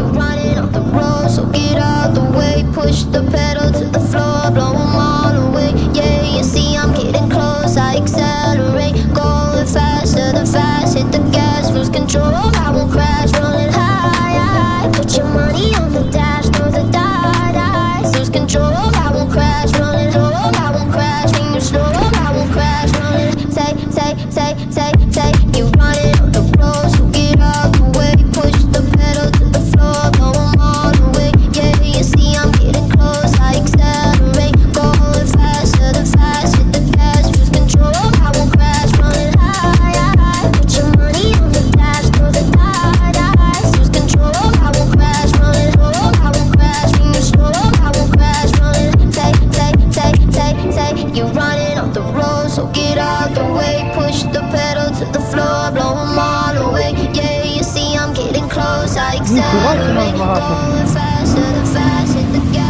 you're running on the road. So get out the way, push the pedal to the floor, blow them all away. Yeah, you see, I'm getting close, I accelerate. Going faster than fast, hit the gas, lose control, I will crash, rolling high. Put your money on the dash, throw the die, lose control. like accelerating, going faster and faster and faster.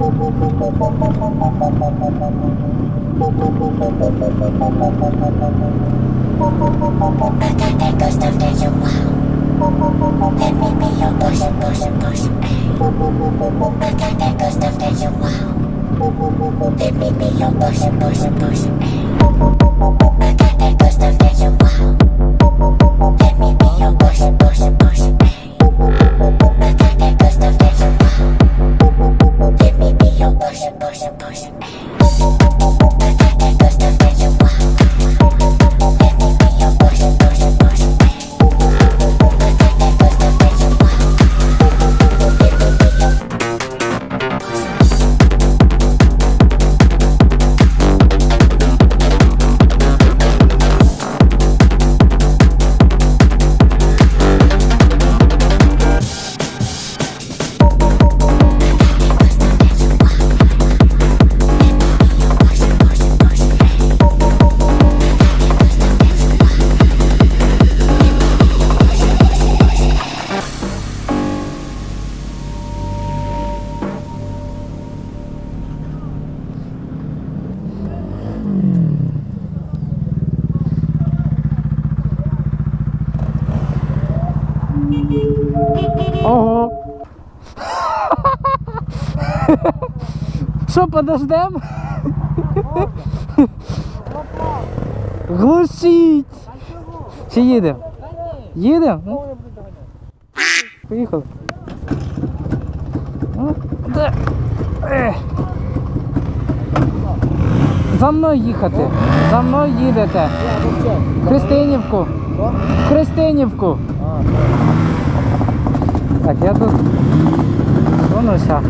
I can take the stuff that you want. Let me be your push, push, push. Ay. I can take the stuff that you want. Let me be your push, push, push. Ay. I can take the stuff that you want. Let me be your push, push, push. Ay. Що, подождемо? Глушіть! Чи їдемо? Їдемо? Ну, поїхали. Ну, е. За мною їхати. За мною їдете. Христинівку. Христинівку. Так, я тут ну, сунуся.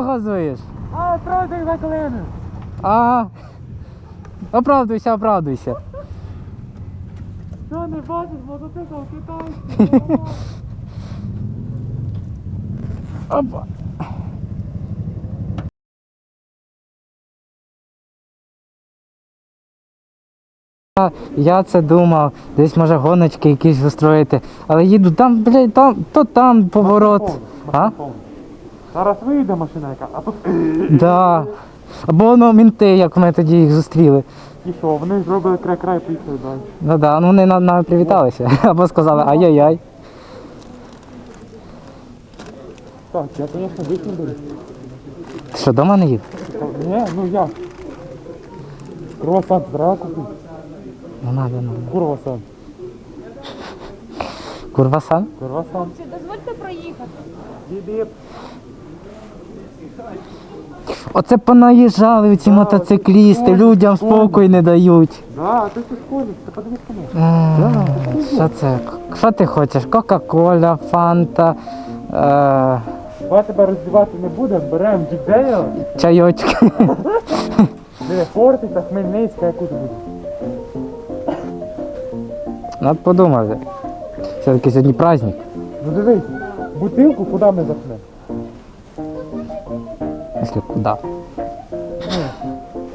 Чого газуєш? А, за колени. А. Оправдуйся, оправдуйся. Що не бачиш, мотоцикл китайський. Опа. Я це думав, десь може гоночки якісь устроїти. Але їду там, блядь, там, то там поворот. А? Зараз вийде машина яка, а тут Да. Або воно мінти, як ми тоді їх зустріли. і що, вони зробили край-край, поїхали далі. Ну да, ну вони на- нами привіталися. Або сказали ай-яй-яй. Так, я, звісно, беру. Ти що, дома не їв? Ні, ну я. Круасан зразу купив. Ну надо, надо. Курвасан. Курвасан? Курвасан. Дозвольте проїхати? Дідіп. Оце понаїжджали ці мотоциклісти, людям спокій не дають. Да, ти ти ти подивись кому. Е, Що це? Що ти хочеш? Кока-кола, фанта, е, Ми тебе роздівати не будемо, беремо джікдейл, чайочки. де Фортиця, Хмельницька, яку ти будеш. Надо подумати. Все-таки сьогодні праздник. Ну дивись, бутилку куди ми запнемо? Якщо куди?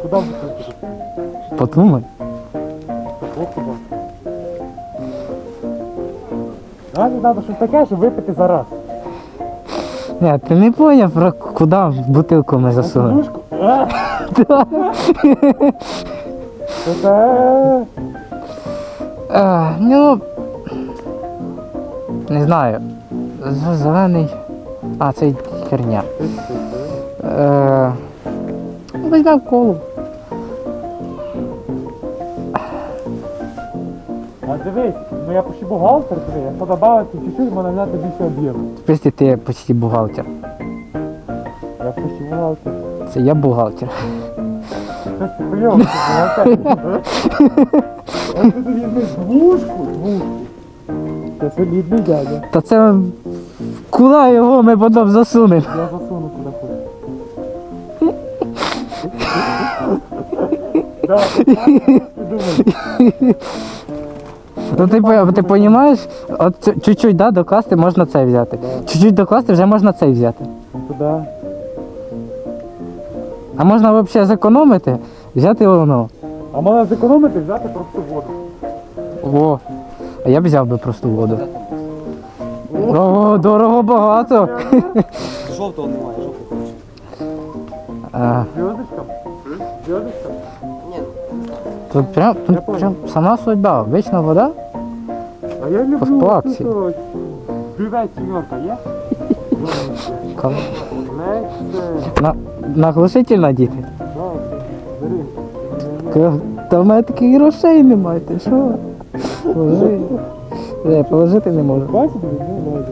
Куди бутилку? Подумай. Ох, куди. Нам треба щось таке, щоб випити за раз. Ні, ти не поняв, про куди бутилку ми засунули. Подушку? А, Це... Е, ну. Не знаю. З- Зелений. А, це херня. Е, ну, Візьмемо колу. А дивись, ну я почти бухгалтер, диви, якщо додати чуть-чуть, можна взяти більше об'єму. Після ти почти бухгалтер. Я почти бухгалтер. Це я бухгалтер. Щось хуйово, ти бухгалтер. А тут візьмеш двушку, двушку. Це солідний дядя. Та це куди його ми потім засунемо? Я засуну куди хочу. Да? Ну ти, ти розумієш, от чуть-чуть да, докласти можна цей взяти. Чуть-чуть докласти вже можна цей взяти. Туди. А можна взагалі зекономити, взяти воно. А можна зекономити, взяти просто воду. О, а я б взяв би просто воду. О, дорого багато. Жовтого немає, жовтий Зв'язочком? Зв'язочком? тут прям, тут прям сама судьба. Обична вода. А я люблю По акції. тут ось. Бювет сімерка є? Кол- Лексе. На, наглушитель діти. Да, бери. Ка- Та в мене таких грошей немає, ти що? Положи. Я положити не можу. Бачите, не можу.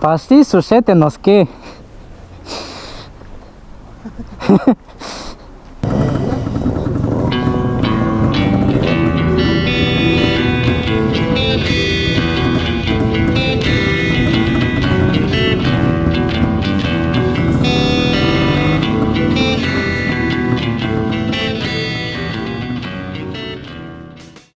Пашли, сушете носки.